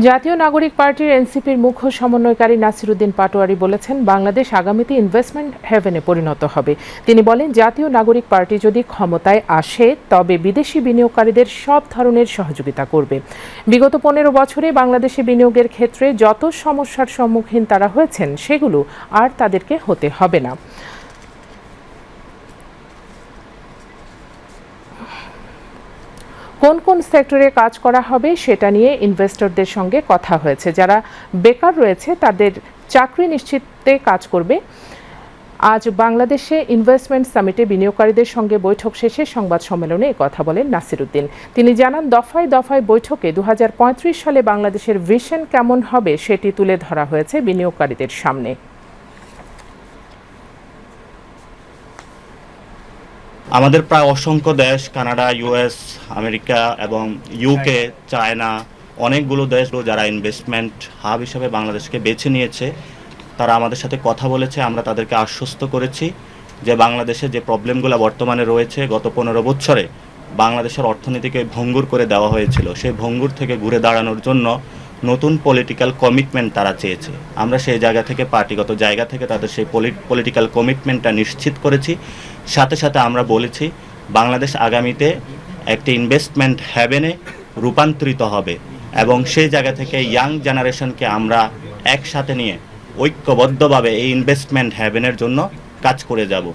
জাতীয় নাগরিক পার্টির এনসিপির মুখ্য সমন্বয়কারী নাসিরুদ্দিন পাটোয়ারি বলেছেন, বাংলাদেশ আগামীতে ইনভেস্টমেন্ট হেভেনে পরিণত হবে। তিনি বলেন, জাতীয় নাগরিক পার্টি যদি ক্ষমতায় আসে, তবে বিদেশি বিনিয়োগকারীদের সব ধরনের সহযোগিতা করবে। বিগত পনেরো বছরে বাংলাদেশে বিনিয়োগের ক্ষেত্রে যত সমস্যার সম্মুখীন তারা হয়েছেন, সেগুলো আর তাদেরকে হতে হবে না। কোন কোন সেক্টরে কাজ করা হবে সেটা নিয়ে ইনভেস্টরদের সঙ্গে কথা হয়েছে। যারা বেকার রয়েছে, তাদের চাকরি নিশ্চিতে কাজ করবে। আজ বাংলাদেশে ইনভেস্টমেন্ট সামিটে বিনিয়োগকারীদের সঙ্গে বৈঠক শেষে সংবাদ সম্মেলনে কথা বলেন নাসিরুদ্দিন। তিনি জানান, দফায় দফায় বৈঠকে দু হাজার পঁয়ত্রিশ সালে বাংলাদেশের ভিশন কেমন হবে সেটি তুলে ধরা হয়েছে বিনিয়োগকারীদের সামনে। আমাদের প্রায় অসংখ্য দেশ কানাডা ইউএস আমেরিকা এবং ইউকে চায়না অনেকগুলো দেশ যারা ইনভেস্টমেন্ট হাব হিসেবে বাংলাদেশকে বেছে নিয়েছে। তারা আমাদের সাথে কথা বলেছে আমরা তাদেরকে আশ্বস্ত করেছি যে বাংলাদেশে যে প্রবলেমগুলো বর্তমানে রয়েছে গত পনেরো বছরে বাংলাদেশের অর্থনীতিকে ভঙ্গুর করে দেওয়া হয়েছিল। সেই ভঙ্গুর থেকে ঘুরে দাঁড়ানোর জন্য নতুন পলিটিক্যাল কমিটমেন্ট তারা চেয়েছে। আমরা সেই জায়গা থেকে, পার্টিগত জায়গা থেকে তাদের সেই পলিটিক্যাল কমিটমেন্টটা নিশ্চিত করেছি। সাথে সাথে আমরা বলেছি, বাংলাদেশ আগামীতে একটি ইনভেস্টমেন্ট হ্যাভেনে রূপান্তরিত হবে এবং সেই জায়গা থেকে ইয়াং জেনারেশনকে আমরা একসাথে নিয়ে ঐক্যবদ্ধভাবে এই ইনভেস্টমেন্ট হ্যাভেনের জন্য কাজ করে যাব।